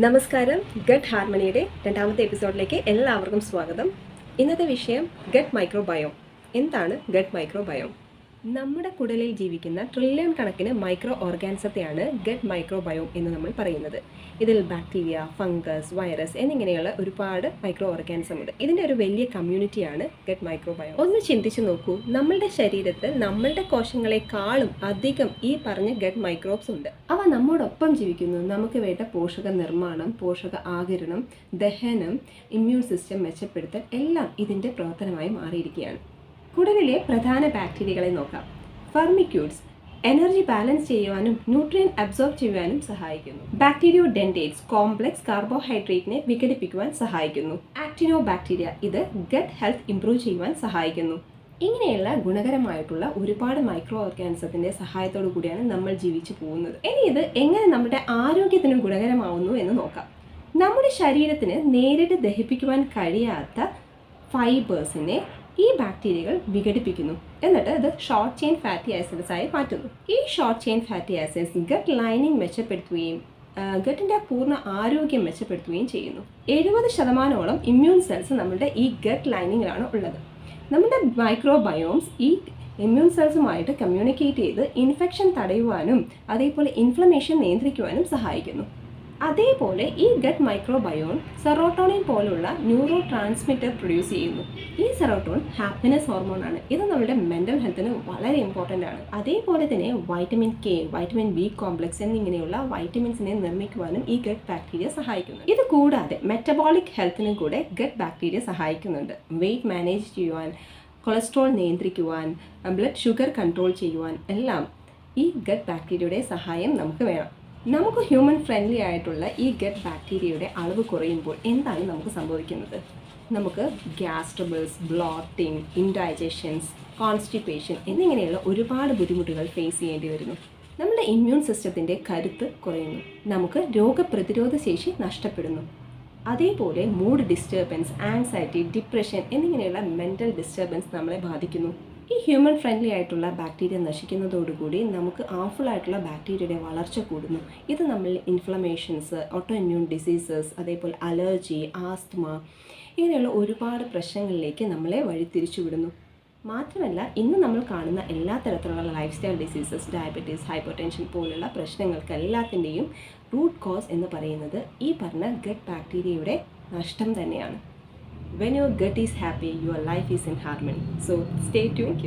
നമസ്കാരം. ഗട്ട് ഹാർമണിയുടെ രണ്ടാമത്തെ എപ്പിസോഡിലേക്ക് എല്ലാവർക്കും സ്വാഗതം. ഇന്നത്തെ വിഷയം ഗട്ട് മൈക്രോബയോം. എന്താണ് ഗട്ട് മൈക്രോബയോം? നമ്മുടെ കുടലിൽ ജീവിക്കുന്ന ട്രില്യൺ കണക്കിന് മൈക്രോ ഓർഗാൻസത്തെയാണ് ഗഡ് മൈക്രോബയോം എന്ന് നമ്മൾ പറയുന്നത്. ഇതിൽ ബാക്ടീരിയ ഫംഗസ് വൈറസ് എന്നിങ്ങനെയുള്ള ഒരുപാട് മൈക്രോ ഓർഗാനിസം ഉണ്ട്. ഇതിന്റെ ഒരു വലിയ കമ്മ്യൂണിറ്റിയാണ് ഗഡ് മൈക്രോബയോം ഒന്ന് ചിന്തിച്ചു നോക്കൂ നമ്മളുടെ ശരീരത്തിൽ നമ്മളുടെ കോശങ്ങളെക്കാളും അധികം ഈ പറഞ്ഞ ഗഡ് മൈക്രോബ്സ് ഉണ്ട്. അവ നമ്മോടൊപ്പം ജീവിക്കുന്നു. നമുക്ക് വേണ്ട പോഷക നിർമ്മാണം പോഷക ആകിരണം ദഹനം ഇമ്മ്യൂൺ സിസ്റ്റം മെച്ചപ്പെടുത്തൽ എല്ലാം ഇതിന്റെ പ്രവർത്തനമായി മാറിയിരിക്കുകയാണ്. കുടലിലെ പ്രധാന ബാക്ടീരിയകളെ നോക്കാം. ഫർമിക്യൂട്സ് എനർജി ബാലൻസ് ചെയ്യുവാനും ന്യൂട്രിയൻ അബ്സോർബ് ചെയ്യുവാനും സഹായിക്കുന്നു. ബാക്ടീരിയോ ഡെൻഡേറ്റ്സ് കോംപ്ലക്സ് കാർബോഹൈഡ്രേറ്റിനെ വിഘടിപ്പിക്കുവാൻ സഹായിക്കുന്നു. ആക്ടിനോ ബാക്ടീരിയ ഇത് ഗട്ട് ഹെൽത്ത് ഇംപ്രൂവ് ചെയ്യുവാൻ സഹായിക്കുന്നു. ഇങ്ങനെയുള്ള ഗുണകരമായിട്ടുള്ള ഒരുപാട് മൈക്രോ ഓർഗാനിസത്തിന്റെ സഹായത്തോടു കൂടിയാണ് നമ്മൾ ജീവിച്ചു പോകുന്നത്. ഇനി ഇത് എങ്ങനെ നമ്മുടെ ആരോഗ്യത്തിന് ഗുണകരമാവുന്നു എന്ന് നോക്കാം. നമ്മുടെ ശരീരത്തിന് നേരിട്ട് ദഹിപ്പിക്കുവാൻ കഴിയാത്ത ഫൈബേഴ്സിനെ ഈ ബാക്ടീരിയകൾ വിഘടിപ്പിക്കുന്നു. എന്നിട്ട് ഇത് ഷോർട്ട് ചെയിൻ ഫാറ്റി ആസിഡ്സ് ആയി മാറ്റുന്നു. ഈ short chain fatty acids gut lining മെച്ചപ്പെടുത്തുകയും ഗട്ടിന്റെ പൂർണ ആരോഗ്യം മെച്ചപ്പെടുത്തുകയും ചെയ്യുന്നു. എഴുപത് ശതമാനോളം ഇമ്മ്യൂൺ സെൽസ് നമ്മുടെ ഈ ഗട്ട് ലൈനിങ്ങിലാണ് ഉള്ളത്. നമ്മുടെ മൈക്രോബയോംസ് ഈ ഇമ്മ്യൂൺ സെൽസുമായിട്ട് കമ്മ്യൂണിക്കേറ്റ് ചെയ്ത് ഇൻഫെക്ഷൻ തടയുവാനും അതേപോലെ ഇൻഫ്ലമേഷൻ നിയന്ത്രിക്കുവാനും സഹായിക്കുന്നു. അതേപോലെ ഈ ഗട്ട് മൈക്രോബയോൺ സെറോട്ടോണിൻ പോലുള്ള ന്യൂറോ ട്രാൻസ്മിറ്റർ പ്രൊഡ്യൂസ് ചെയ്യുന്നു. ഈ സെറോട്ടോൺ ഹാപ്പിനെസ് ഹോർമോൺ ആണ്. ഇത് നമ്മുടെ മെന്റൽ ഹെൽത്തിന് വളരെ ഇമ്പോർട്ടന്റ് ആണ്. അതേപോലെ തന്നെ vitamin K vitamin B complex എന്നിങ്ങനെയുള്ള വൈറ്റമിൻസിനെ നിർമ്മിക്കുവാനും ഈ ഗട്ട് ബാക്ടീരിയ സഹായിക്കുന്നു. ഇത് കൂടാതെ മെറ്റബോളിക് ഹെൽത്തിനും കൂടെ ഗട്ട് ബാക്ടീരിയ സഹായിക്കുന്നുണ്ട്. വെയിറ്റ് മാനേജ് ചെയ്യുവാൻ കൊളസ്ട്രോൾ നിയന്ത്രിക്കുവാൻ ബ്ലഡ് ഷുഗർ കൺട്രോൾ ചെയ്യുവാൻ എല്ലാം ഈ ഗട്ട് ബാക്ടീരിയയുടെ സഹായം നമുക്ക് വേണം. നമുക്ക് ഹ്യൂമൻ ഫ്രണ്ട്ലി ആയിട്ടുള്ള ഈ ഗട്ട് ബാക്ടീരിയയുടെ അളവ് കുറയുമ്പോൾ എന്താണ് നമുക്ക് സംഭവിക്കുന്നത്? നമുക്ക് gas troubles bloating indigestions constipation എന്നിങ്ങനെയുള്ള ഒരുപാട് ബുദ്ധിമുട്ടുകൾ ഫേസ് ചെയ്യേണ്ടി വരുന്നു. നമ്മുടെ ഇമ്മ്യൂൺ സിസ്റ്റത്തിന്റെ കരുത്ത് കുറയുന്നു. നമുക്ക് രോഗപ്രതിരോധ ശേഷി നഷ്ടപ്പെടുന്നു. അതേപോലെ മൂഡ് ഡിസ്റ്റർബൻസ് ആൻസൈറ്റി ഡിപ്രഷൻ എന്നിങ്ങനെയുള്ള മെന്റൽ ഡിസ്റ്റർബൻസ് നമ്മളെ ബാധിക്കുന്നു. ഈ ഹ്യൂമൻ ഫ്രണ്ട്ലി ആയിട്ടുള്ള ബാക്ടീരിയ നശിക്കുന്നതോടുകൂടി നമുക്ക് ഹാർഫുൾ ആയിട്ടുള്ള ബാക്ടീരിയയുടെ വളർച്ച കൂടുന്നു. ഇത് നമ്മൾ ഇൻഫ്ലമേഷൻസ് ഓട്ടോ ഇമ്മ്യൂൺ ഡിസീസസ് അതേപോലെ അലർജി ആസ്ത്മ ഇങ്ങനെയുള്ള ഒരുപാട് പ്രശ്നങ്ങളിലേക്ക് നമ്മളെ വഴിതിരിച്ചു വിടുന്നു മാത്രമല്ല ഇന്ന് നമ്മൾ കാണുന്ന എല്ലാ തരത്തിലുള്ള lifestyle diseases diabetes hypertension പോലുള്ള പ്രശ്നങ്ങൾക്ക് എല്ലാത്തിന്റെയും റൂട്ട് കോസ് എന്ന് പറയുന്നത് ഈ പറഞ്ഞ ഗട്ട് ബാക്ടീരിയയുടെ നഷ്ടം തന്നെയാണ്. When your gut is happy your life is in harmony. So stay tuned